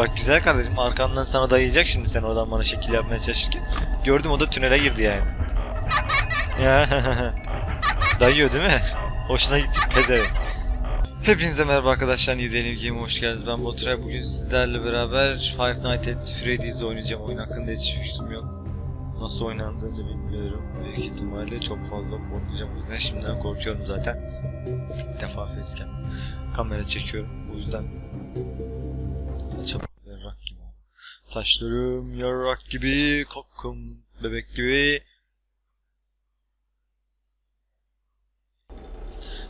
Bak güzel kardeşim arkandan sana dayayacak şimdi sen oradan bana şekil yapmaya çalışırken. Gördüm o da tünele girdi yani. Ya Dayıyor değil mi? Hoşuna gitti pezevenk. Hepinize merhaba arkadaşlar Day Game'e hoş geldiniz. Ben Baturay. Bugün sizlerle beraber Five Nights at Freddy's oynayacağım. Oyun hakkında hiç fikrim yok. Nasıl oynandığını bilmiyorum. Büyük ihtimalle çok fazla korkacağım. O yüzden şimdiden korkuyorum zaten. Defa facecam kamera çekiyorum. O yüzden Saçlarım yarrak gibi, kokum bebek gibi.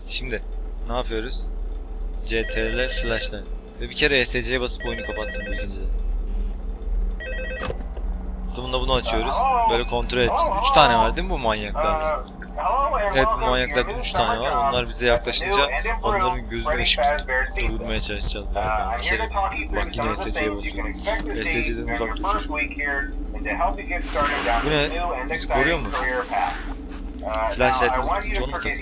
Şimdi ne yapıyoruz? CTRL flashlight. Ve bir kere ESC'ye basıp oyunu kapattım bu ikinci. Bunda bunu açıyoruz. Böyle kontrol et. 3 tane var bu manyaklar? Evet manyaklardan 3 tane var. Onlar bize yaklaşınca onların gözüne ışık tutup Durdurmaya çalışacağız galiba. Bir kere. Bak yine SC'ye basıyorum. SC'den uzak dur. Bu ne? Bizi koruyor mu? Takıyor.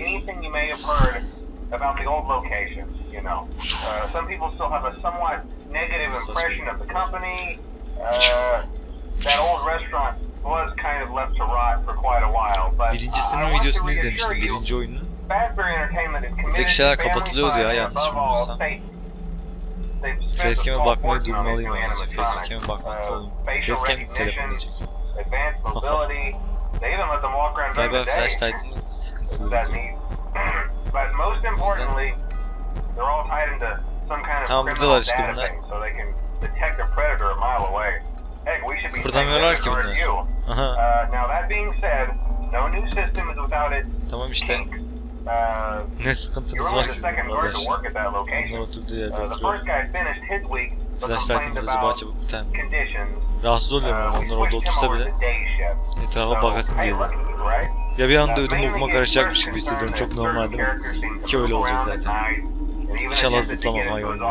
Uh, some people still have a somewhat negative impression of the company. Uh, that old restaurant was kind of left to rot for quite a while, but uh, Birincisinin to videosunu izlemiştim. Birinci committed Buradaki şeyler kapatılıyordu ya, yanlış bilmiyorsam. Facecam'e on durmalıyım animatronics. Facecam'e bakmakta Uh, olayım. Facecam telefonla çekiyor. Galiba flashlight'ımız sıkıntılı. That olacak. neat. But most importantly, they're all tied into some kind of Tamam, buradalar işte bunlar. Kıpırdamıyorlar ki bunlar. Aha Uh, now that being said, no new system is without its tamam işte. Uh, Ne sıkıntımız you're var ki Uh, week but Flashlight'ın complained hızı about çabuk biten. Rahatsız oluyorum Uh, yani we onlar orada otursa bile etrafa hey, geliyor. Ya bir anda Uh, ödüm his karışacakmış gibi hissediyorum. Çok normal değil mi? Ki öyle olacak zaten. İnşallah zıplamam hayvan gibi.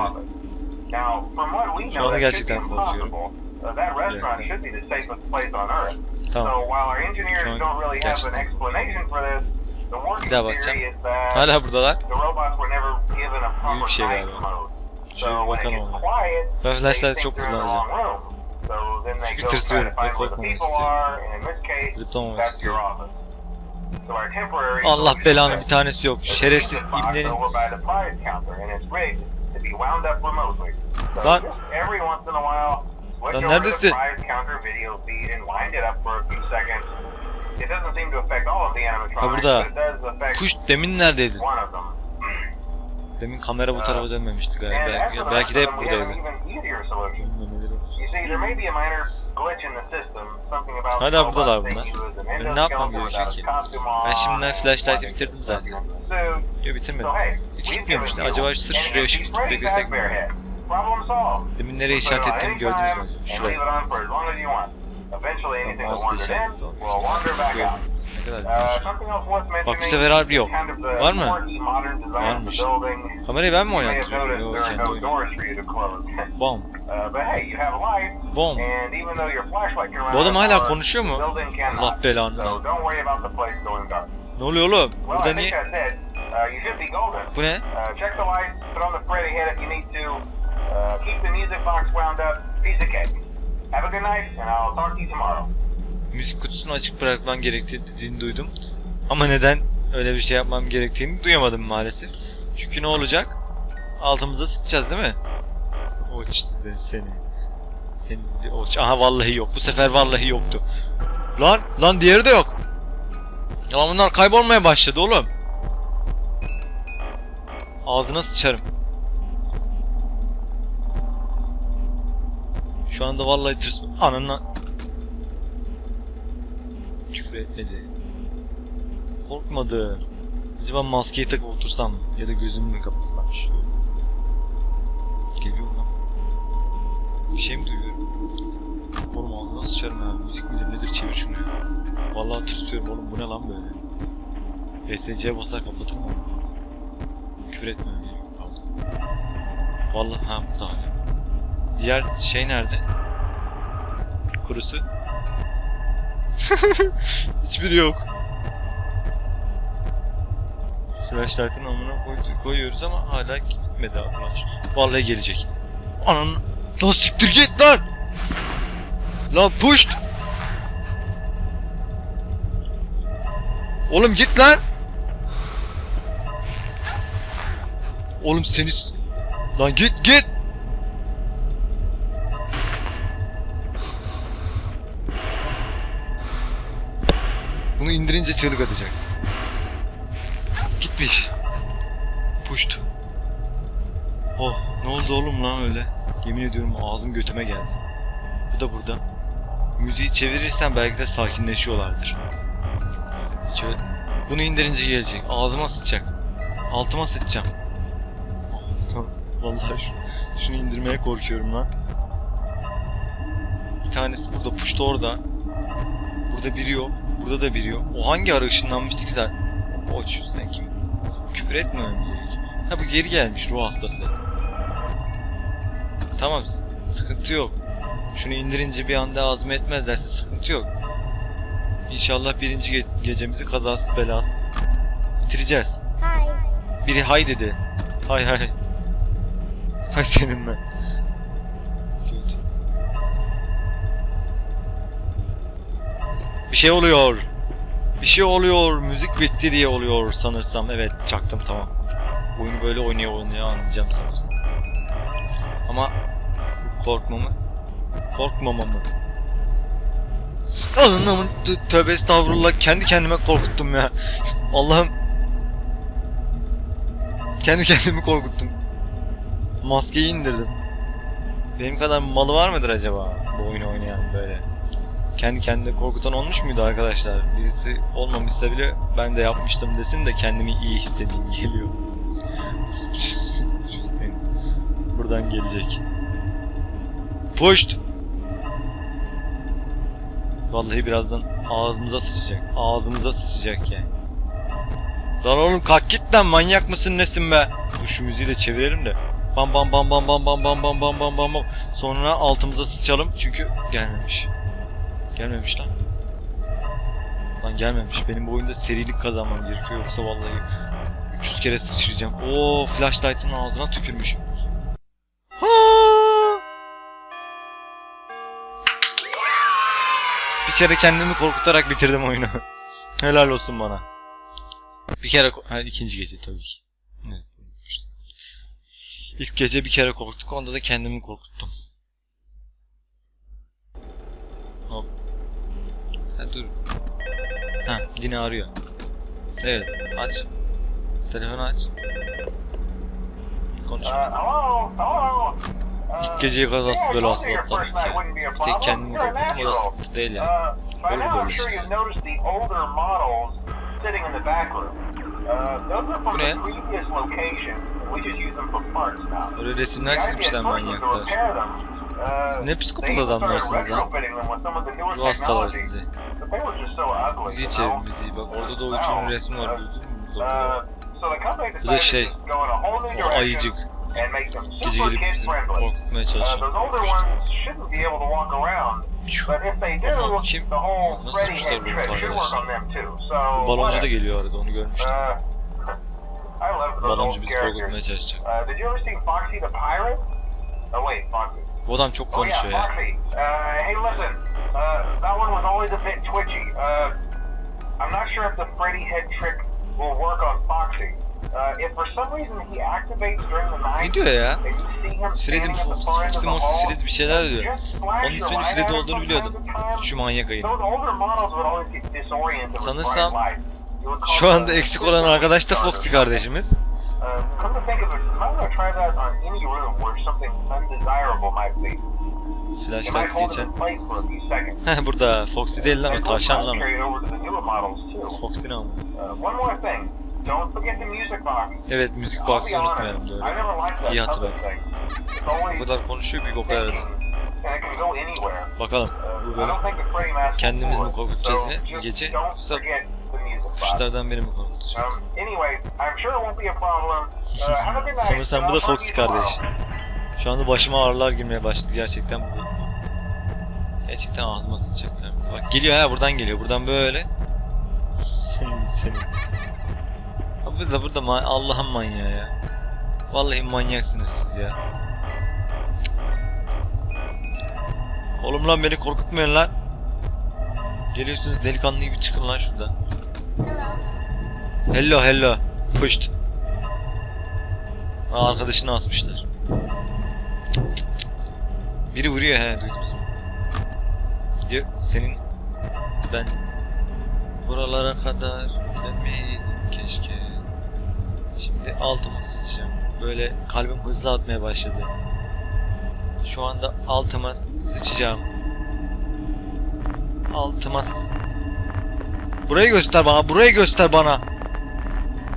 Şu anda gerçekten korkuyorum. Uh, that restaurant should be the safest place on earth. Tamam. So while our engineers Şu don't really have an explanation for this, the working theory is that Hala buradalar. the robots were never given a Büyük proper bir şey night mode. Şöyle So when it gets quiet, they think çok they're in the wrong room. So then they go try to find where the people are, and in this case, that's your office. So our temporary Allah belanı bir tanesi yok. Şerefsiz ibnenin. Lan- Lan neredesin? Ha, burada. Kuş demin neredeydin? Demin kamera bu tarafa dönmemişti galiba. Belki, belki de hep buradaydı. Hala buradalar bunlar. Ben ne yapmam gerekiyor ki? Ben şimdiden wasn't bitirdim zaten. suit. Yo bitirmedim. Hiç given Acaba sırf şuraya ışık tutup beklesek mi? Demin nereye işaret ettiğimi gördünüz mü Şuraya. Uh, something else worth Bak bu sefer harbi yok. Var mı? Varmış. Kamerayı ben mi noticed Yok kendi no oynuyor. doors for you to close. Bom. Uh, but hey, you have a light, Bom. and even though your flashlight can run Bu adam hala power, konuşuyor mu? Allah belanı. Ne oluyor oğlum? Burada niye? Uh. Bu ne? Uh, keep the music box wound up. Piece of cake. Have a good night, and I'll talk to you tomorrow. Müzik kutusunu açık bırakman gerektiğini duydum. Ama neden öyle bir şey yapmam gerektiğini duyamadım maalesef. Çünkü ne olacak? Altımıza sıçacağız değil mi? Oç seni. Seni oç. Aha vallahi yok. Bu sefer vallahi yoktu. Lan lan diğeri de yok. Ya bunlar kaybolmaya başladı oğlum. Ağzına sıçarım. Şu anda vallahi tırsma. Ananı küfür etmedi. Korkmadı. Acaba maskeyi takıp otursam mı? Ya da gözümü mü kapatsam? Geliyor lan? Bir şey mi duyuyorum? Oğlum ağzına sıçarım ya. Müzik midir nedir çevir şunu ya. Vallahi tırsıyorum oğlum bu ne lan böyle? SC'ye basar kapatır mı? Küfür etmem. Vallahi ha bu da hala. Diğer şey nerede? Kurusu. Hiçbiri yok. Flashlight'ın amına koy- koyuyoruz ama hala gitmedi abi flash. Vallahi gelecek. Ananı Lan siktir git lan! Lan puşt! Oğlum git lan! Oğlum seni... Lan git git! Bunu indirince çığlık atacak. Gitmiş. Puşt. Oh ne oldu oğlum lan öyle? Yemin ediyorum ağzım götüme geldi. Bu da burada. Müziği çevirirsen belki de sakinleşiyorlardır. Şöyle. Bunu indirince gelecek. Ağzıma sıçacak. Altıma sıçacağım. Vallahi şu- şunu indirmeye korkuyorum lan. Bir tanesi burada, puştu orada. Burada biri yok. Burada da biri yok. O hangi ara ışınlanmıştı ki zaten? Oç sen kim? Küfür gerek. Ha bu geri gelmiş ruh hastası. Tamam sıkıntı yok. Şunu indirince bir anda ağzıma etmezlerse sıkıntı yok. İnşallah birinci ge- gecemizi kazasız belasız bitireceğiz. Hi. Biri hay dedi. Hay hay. Hay senin ben. Bir şey oluyor. Bir şey oluyor. Müzik bitti diye oluyor sanırsam. Evet çaktım tamam. Oyunu böyle oynaya oynaya anlayacağım sanırsam. Ama korkmamı korkmamamı Anamın tö- tövbe estağfurullah kendi kendime korkuttum ya. Allah'ım kendi kendimi korkuttum. Maskeyi indirdim. Benim kadar malı var mıdır acaba bu oyunu oynayan böyle? Kendi kendine korkutan olmuş muydu arkadaşlar? Birisi olmamışsa bile ben de yapmıştım desin de kendimi iyi hissedeyim geliyor. Buradan gelecek. Puşt! Vallahi birazdan ağzımıza sıçacak. Ağzımıza sıçacak yani. Lan oğlum kalk git lan manyak mısın nesin be? Dur şu müziği de çevirelim de. Bam bam bam bam bam bam bam bam bam bam bam. Sonra altımıza sıçalım çünkü gelmemiş. Gelmemiş lan. Lan gelmemiş. Benim bu oyunda serilik kazanmam gerekiyor yoksa vallahi 300 kere sıçrayacağım. Oo flashlight'ın ağzına tükürmüşüm. Ha! Bir kere kendimi korkutarak bitirdim oyunu. Helal olsun bana. Bir kere ha, ikinci gece tabii ki. Evet. İlk gece bir kere korktuk onda da kendimi korkuttum. Ha, dur. Ha yine arıyor. Evet aç. Telefonu aç. Konuş. İlk gece kazası böyle hastalıklar. Bir tek kendimi korkuttum o da sıkıntı değil yani. Böyle böyle şey. Bu ne? Böyle resimler çizmişler manyaklar. Ne psikopat adamlarsınız lan. Ruh hastalar sizde. Müziği müziği bak orada da o üçünün resmi var? Bu da şey, o ayıcık. Gece gelip bizi korkutmaya çalışan. Kim? Nasıl suçlar bu arkadaşlar? Baloncu da geliyor arada onu görmüştüm. Baloncu bizi korkutmaya çalışacak. Did you ever see Foxy the Pirate? Oh wait, Foxy. Bu adam çok oh, konuşuyor ya. Uh, uh, uh, I'm not sure if the Freddy head trick will work on Foxy. Uh, if for some reason he activates during the night, ne diyor ya? Fred'im, Simos Fred bir şeyler diyor. Onun isminin Fred olduğunu biliyordum. Şu manyak ayı. Sanırsam şu anda eksik olan arkadaş da Foxy kardeşimiz. Uh, come to think of it, I'm gonna try that on any room where something undesirable might be. You might Flashlight hold it geçen. in place for a few seconds. Heh burada Foxy değil lan o And tavşan lan o. carry it over to the newer models too. Foxy ne ama? Uh, one more thing, don't forget the music box. Evet müzik I'll be box'ı honest, unutmayalım I doğru. never liked that İyi thing. It's always Bu kadar konuşuyor bir boka yaradı. thinking, and it can go anywhere. Bakalım Uh, bu I bölüm don't think the mi it, korkutacağız so yine just gece don't yoksa forget the music box. kuşlardan biri mi korkutacak? Um, anyway, I'm sure it won't be a problem. Uh, have a good night. Sanırsam bu da you kardeş. Şu anda başıma ağrılar girmeye başladı gerçekten bu. Gerçekten ağzıma sıçacaklar. Bak geliyor ha buradan geliyor. Buradan böyle. Senin senin. Ha burada burada ma Allah'ın manyağı ya. Vallahi manyaksınız siz ya. Oğlum lan beni korkutmayın lan. Geliyorsunuz delikanlı gibi çıkın lan şuradan. Hello hello. Pushed. Aa, arkadaşını asmışlar. Biri vuruyor he duydunuz mu? Ya, senin ben buralara kadar gidemeydim keşke. Şimdi altıma sıçacağım. Böyle kalbim hızlı atmaya başladı. Şu anda altıma sıçacağım. Altıma Burayı göster bana, burayı göster bana.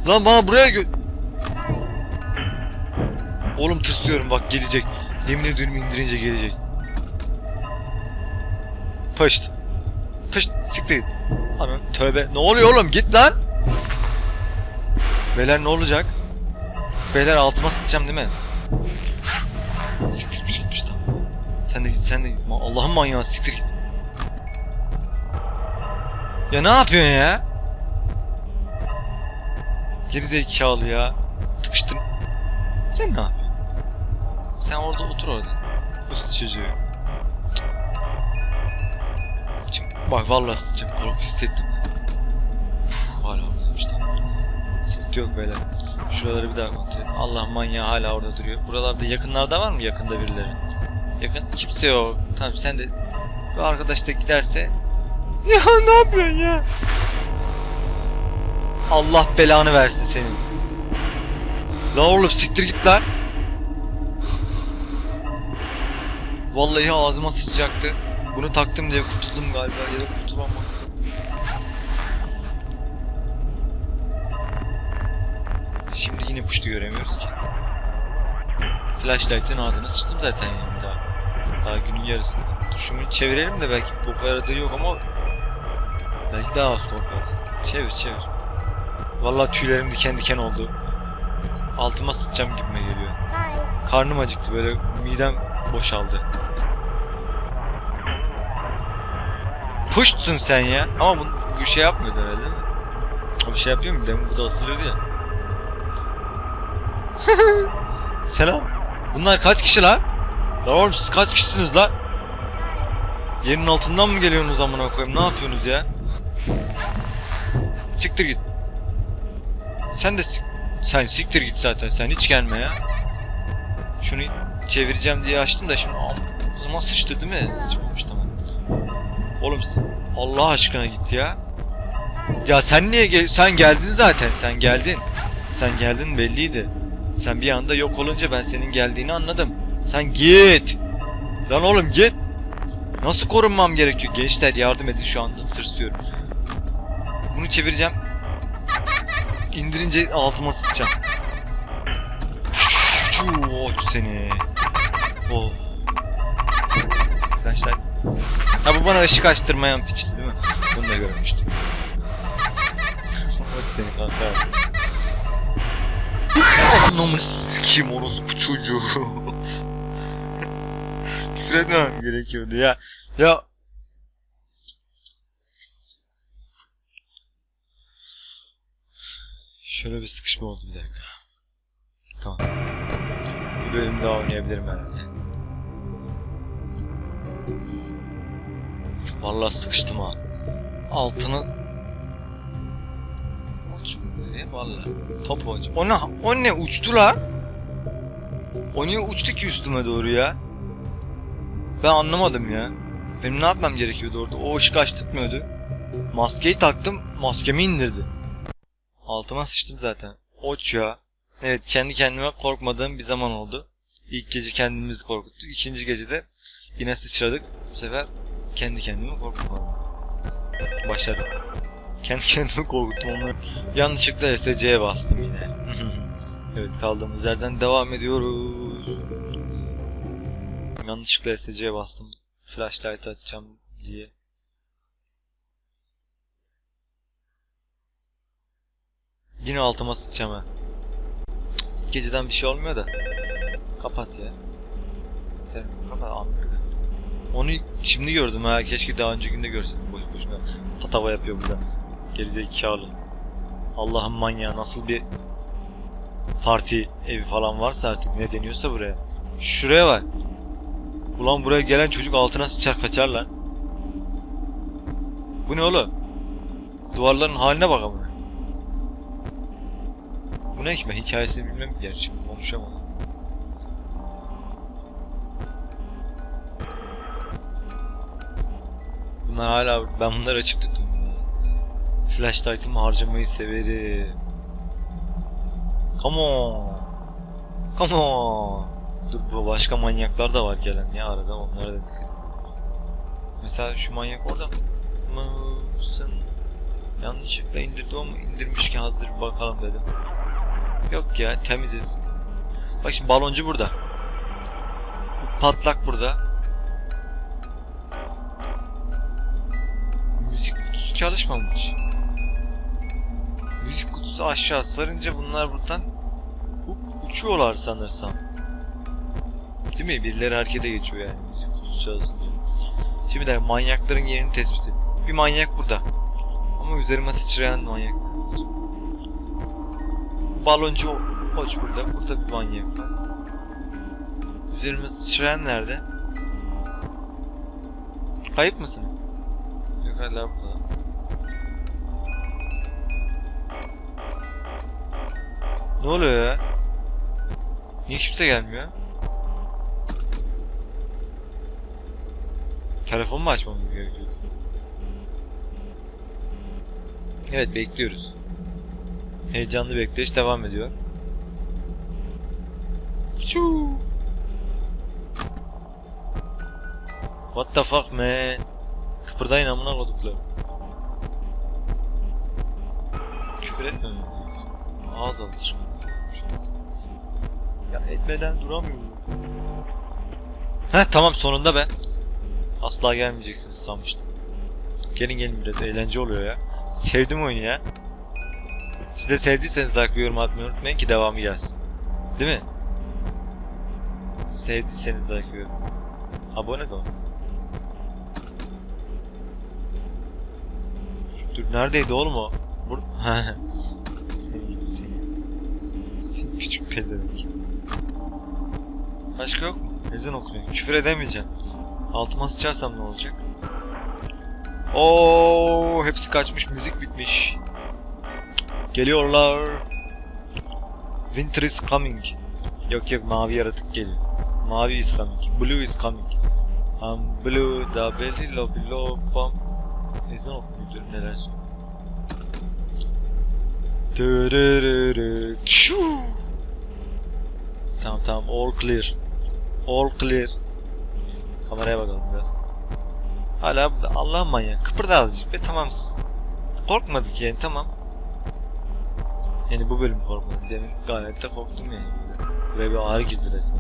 Lan bana buraya gö... Oğlum tırsıyorum bak gelecek. Yemin ediyorum indirince gelecek. Pışt. Pışt siktir git. Anan tövbe. Ne oluyor oğlum git lan. Beyler ne olacak? Beyler altıma sıkacağım değil mi? Siktir bir gitmiş tamam. Sen de git sen de git. Allah'ın manyağı siktir git. Ya ne yapıyorsun ya? Geri ya. Tıkıştım. Sen ne yapıyorsun? Sen orada otur orada. Usta çocuğu. Şimdi, bak vallahi sıçacağım. Korku hissettim. Uf, hala oradaymış. Sıkıntı yok böyle. Şuraları bir daha kontrol edin. Allah manyağı hala orada duruyor. Buralarda yakınlarda var mı yakında birileri? Yakın kimse yok. Tamam sen de bu arkadaş da giderse ya ne yapıyorsun ya? Allah belanı versin senin. La oğlum siktir git lan. Vallahi ağzıma sıçacaktı. Bunu taktım diye kurtuldum galiba ya da kurtulamadım. Şimdi yine puştu göremiyoruz ki. Flashlight'ın ağzına sıçtım zaten yani daha. Daha günün yarısında. Dur şunu çevirelim de belki boka yaradığı yok ama belki daha az korkarız. Çevir çevir. Vallahi tüylerim diken diken oldu. Altıma sıçacağım gibime geliyor. Karnım acıktı böyle midem boşaldı. Puştsun sen ya. Ama bu, bu şey yapmıyordu herhalde değil mi? O bir şey yapıyor mu? Demin bu da asılıyordu ya. Selam. Bunlar kaç kişi lan? Lan oğlum siz kaç kişisiniz lan? Yerin altından mı geliyorsunuz amına koyayım? Ne yapıyorsunuz ya? Siktir git. Sen de sen siktir git zaten sen hiç gelme ya. Şunu çevireceğim diye açtım da şimdi ama sıçtı değil mi? Sıçmamış tamam. Oğlum Allah aşkına git ya. Ya sen niye gel sen geldin zaten sen geldin. Sen geldin belliydi. Sen bir anda yok olunca ben senin geldiğini anladım. Sen git. Lan oğlum git. Nasıl korunmam gerekiyor? Gençler yardım edin şu anda tırsıyorum. Bunu çevireceğim. İndirince altıma sıçacağım. Çuu seni. Oh. Flashlight. Ha bu bana ışık açtırmayan piçti değil mi? Bunu da görmüştüm. Bak seni kanka. Anamı sikeyim orospu çocuğu. Küfür etmemem gerekiyordu ya. Ya Şöyle bir sıkışma oldu bir dakika. Tamam. Bir bölüm daha oynayabilirim herhalde. Vallahi sıkıştım ha. Altını Uçmuyor vallahi. Top uç. O ne? O ne uçtu la? O niye uçtu ki üstüme doğru ya? Ben anlamadım ya. Benim ne yapmam gerekiyordu orada? O ışık açtırmıyordu. Maskeyi taktım, maskemi indirdi. Altıma sıçtım zaten. Oç. Evet kendi kendime korkmadığım bir zaman oldu. İlk gece kendimizi korkuttuk. İkinci gecede yine sıçradık. Bu sefer kendi kendime korkutmadım. Başardım. Kendi kendimi korkuttum onu. Yanlışlıkla SC'ye bastım yine. evet kaldığımız yerden devam ediyoruz. Yanlışlıkla SC'ye bastım. Flashlight açacağım diye. Yine altıma sıçacağım ha. Geceden bir şey olmuyor da. Kapat ya. Kapat anlık. Onu şimdi gördüm ha. Keşke daha önce günde görseydim. Boş boşuna. Tatava yapıyor burada. Gerizekalı. Allah'ın manyağı nasıl bir parti evi falan varsa artık ne deniyorsa buraya. Şuraya bak. Ulan buraya gelen çocuk altına sıçar kaçar lan. Bu ne oğlum? Duvarların haline bak amına. Bu ne ben hikayesini bilmem gerçi konuşamam. Bunlar hala ben bunları açık tuttum. Flashlight'ımı harcamayı severim. Come on. Come on. Dur bu başka manyaklar da var gelen ya arada onlara da dikkat. Mesela şu manyak orada mısın? Yanlışlıkla indirdim ama indirmiş kağıdır bakalım dedim. Yok ya temiziz. Bak şimdi baloncu burada. Bu patlak burada. Müzik kutusu çalışmamış. Müzik kutusu aşağı sarınca bunlar buradan uçuyorlar sanırsam. Değil mi? Birileri harekete geçiyor yani müzik kutusu çalışınca. Şimdi de manyakların yerini tespit et. Bir manyak burada. Ama üzerime sıçrayan manyak. Baloncu hoç burada. Burada bir manyak var. Üzerime sıçrayan nerede? Kayıp mısınız? Yok hala burada. Ne oluyor ya? Niye kimse gelmiyor? Telefon mu açmamız gerekiyor? Evet bekliyoruz. Heyecanlı bekleyiş devam ediyor. Çuu. What the fuck man? Kıpırdayın amına koduklar. Küfür etmemem gerekiyor. Ağız. Ya etmeden duramıyorum. Heh tamam sonunda be. Asla gelmeyeceksiniz sanmıştım. Gelin gelin biraz eğlence oluyor ya. Sevdim oyunu ya. Siz de sevdiyseniz like ve yorum atmayı unutmayın ki devamı gelsin. Değil mi? Sevdiyseniz like ve yorum. Abone de. Dur neredeydi oğlum o? Bur. Küçük pezevenk. Başka yok mu? Ezan okunuyor. Küfür edemeyeceğim. Altıma sıçarsam ne olacak? Oo, hepsi kaçmış, müzik bitmiş. Geliyorlar. Winter is coming. Yok yok mavi yaratık geliyor. Mavi is coming. Blue is coming. Um, blue da belli lo bilo bam. Ezan okunuyor neler söylüyor. Tamam tamam all clear. All clear. Kameraya bakalım biraz. Hala. Allah manyak. Kıpırda azıcık be tamam. Korkmadık yani tamam. Yani bu bölüm korkmadım. Demin gayet de korktum yani. Böyle bir ağrı girdi resmen.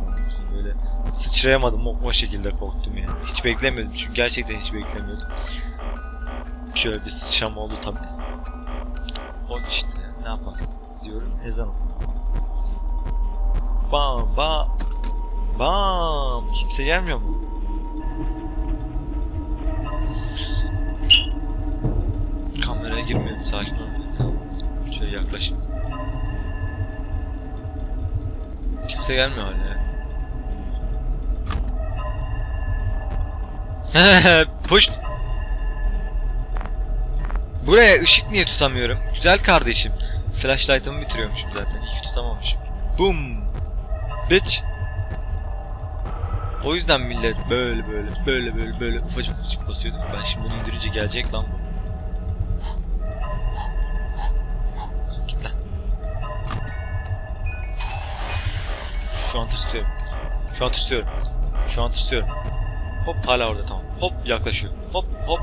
Böyle sıçrayamadım o, o şekilde korktum yani. Hiç beklemiyordum çünkü gerçekten hiç beklemiyordum. Şöyle bir sıçrama oldu tabi. O işte ne yaparsın diyorum ezan. Bam bam bam kimse gelmiyor mu? Kameraya girmiyorum sakin ol. Şöyle yaklaşayım. Kimse gelmiyor hala. Push. Buraya ışık niye tutamıyorum? Güzel kardeşim. Flashlight'ımı bitiriyormuşum zaten. İyi tutamamışım. Boom. Bitch. O yüzden millet böyle böyle böyle böyle böyle ufacık ufacık basıyor değil mi? Ben şimdi bunu indirince gelecek lan bu. Şu an tırsıyorum. Şu an tırsıyorum. Şu an tırsıyorum. Hop hala orada tamam. Hop yaklaşıyor. Hop hop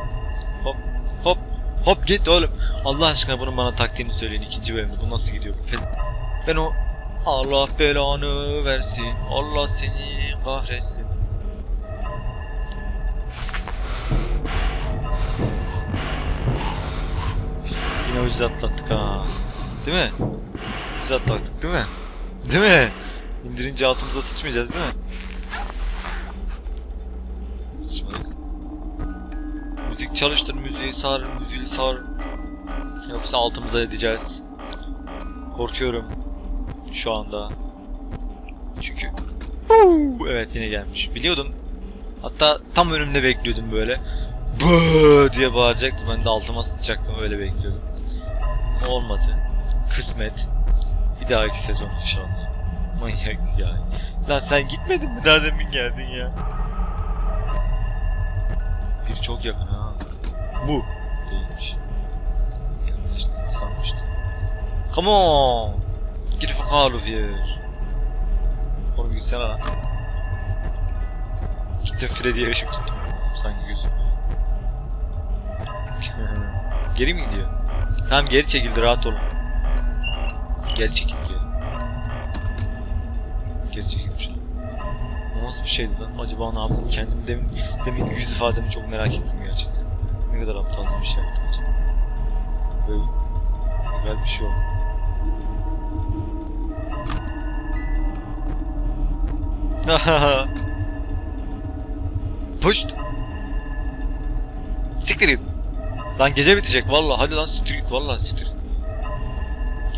hop hop hop git oğlum. Allah aşkına bunun bana taktiğini söyleyin ikinci bölümde. Bu nasıl gidiyor? Ben, ben o Allah belanı versin. Allah seni kahretsin. Yine ucuz atlattık ha. Değil mi? Ucuz atlattık değil mi? Değil mi? İndirince altımıza sıçmayacağız değil mi? Müzik çalıştır, müziği sar, müziği sar. Yoksa altımıza edeceğiz. Korkuyorum. Şu anda. Çünkü... Evet yine gelmiş. Biliyordum. Hatta tam önümde bekliyordum böyle. Bıı diye bağıracaktı. Ben de altıma sıçacaktım öyle bekliyordum. Olmadı. Kısmet. Bir dahaki sezon inşallah. Manyak ya. Lan sen gitmedin mi daha demin geldin ya. Biri çok yakın ha. Bu. Değilmiş. Yanlış sanmıştım. Come on. Out of here. Oğlum gitsene lan. Gittim Freddy'ye ışık tuttum. Sanki gözüm. geri mi gidiyor? Tamam geri çekildi rahat olun. Geri çekildi geri. Çekilmiş. Bu nasıl bir şeydi lan? Acaba ne yaptım? Kendim demin, demin yüz ifademi çok merak ettim gerçekten. Ne kadar aptalca bir şey yaptım acaba. Böyle güzel bir şey oldu. Puşt. Siktir git. Lan gece bitecek valla. Hadi lan siktir git valla siktir.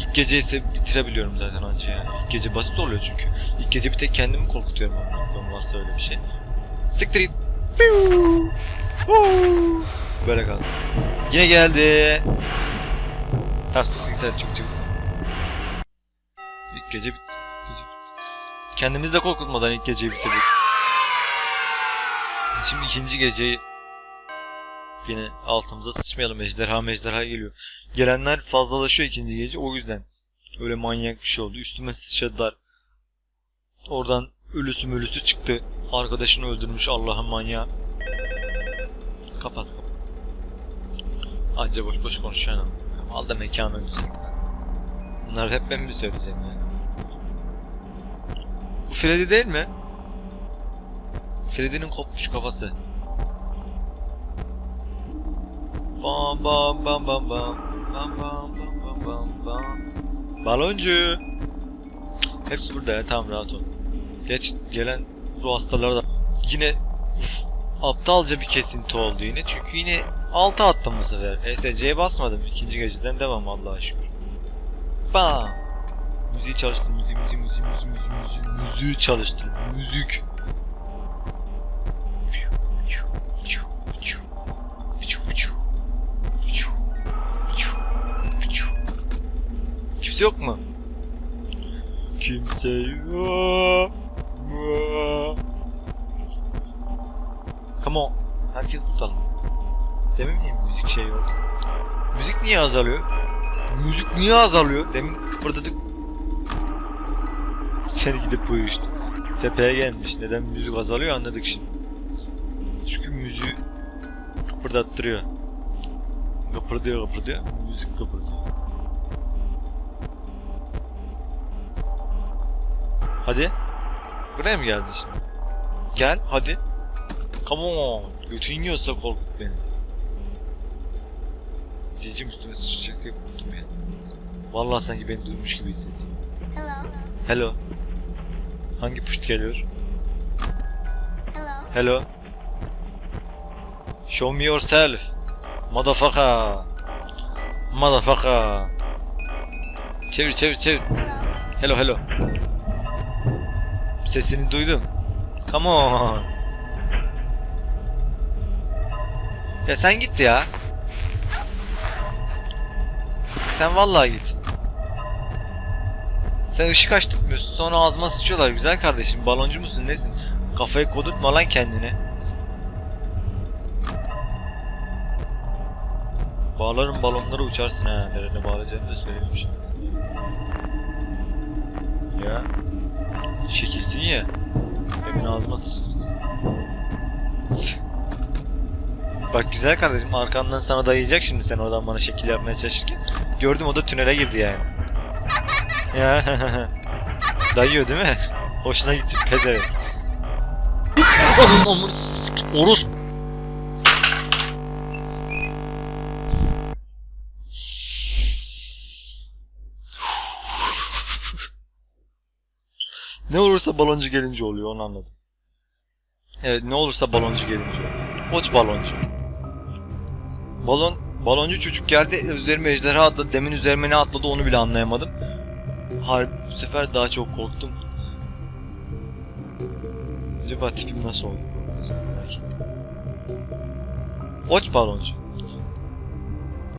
İlk gece ise bitirebiliyorum zaten anca yani. İlk gece basit oluyor çünkü. İlk gece bir tek kendimi korkutuyorum amına varsa öyle bir şey. Siktir git. Böyle kaldı. Yine geldi. Tamam siktir git çok. İlk gece bitti. Kendimizi de korkutmadan ilk geceyi bitirdik. Şimdi ikinci geceyi yine altımıza sıçmayalım. Ejderha mejderha geliyor. Gelenler fazlalaşıyor ikinci gece o yüzden. Öyle manyak bir şey oldu. Üstüme sıçradılar. Oradan ölüsü mölüsü çıktı. Arkadaşını öldürmüş Allah'ın manyağı. Kapat kapat. Anca boş boş konuşuyorsun ama. Al da mekanı öldürsün. Bunlar hep ben mi söyleyeceğim yani? Bu Freddy değil mi? Freddy'nin kopmuş kafası. Bam bam bam bam bam. Bam bam bam bam bam bam. Baloncu. Hepsi burada ya tamam rahat ol. Geç gelen ruh hastaları da yine uf, aptalca bir kesinti oldu yine. Çünkü yine 6 attım bu sefer. ESC'ye basmadım. ikinci geceden devam Allah'a şükür. Bam. Müziği çalıştım. Müziği müziği müziği müziği müziği müziği çalıştım. Müzik. Kimse yok mu? Kimse yok. mu? Come on. Herkes burada lan. Demin mi müzik şey oldu? Müzik niye azalıyor? Müzik niye azalıyor? Demin kıpırdadık. Seni gidip uyuştu. Tepeye gelmiş. Neden müzik azalıyor anladık şimdi. Çünkü müziği kıpırdattırıyor. Kıpırdıyor kıpırdıyor. Müzik kıpırdıyor. Hadi. Buraya mı geldin şimdi? Gel hadi. Come on. Götün yiyorsa korkut beni. Diyeceğim üstüme sıçacak diye korktum ya. Vallahi sanki beni duymuş gibi hissettim. Hello. Hello. Hangi puşt geliyor? Hello. Hello. Show me yourself. Motherfucker. Motherfucker. Çevir çevir çevir. Hello. Hello hello. Sesini duydum. Come on. Ya sen git ya. Sen vallahi git. Sen ışık açtırmıyorsun sonra ağzıma sıçıyorlar güzel kardeşim baloncu musun nesin? Kafayı kodurtma lan kendine. Bağlarım balonları uçarsın ha. Nerede bağlayacağını da söylemişim. Ya. Şekilsin ya. Demin ağzıma sıçtırsın. Bak güzel kardeşim arkandan sana dayayacak şimdi sen oradan bana şekil yapmaya çalışırken. Gördüm o da tünele girdi yani. Ya dayıyor değil mi? Hoşuna gitti omur orus. Olursa baloncu gelince oluyor onu anladım. Evet ne olursa baloncu gelince oluyor. Koç baloncu. Balon baloncu çocuk geldi üzerime ejderha atladı. Demin üzerime ne atladı onu bile anlayamadım. Harbi bu sefer daha çok korktum. Acaba tipim nasıl oldu? Belki. Oç baloncu.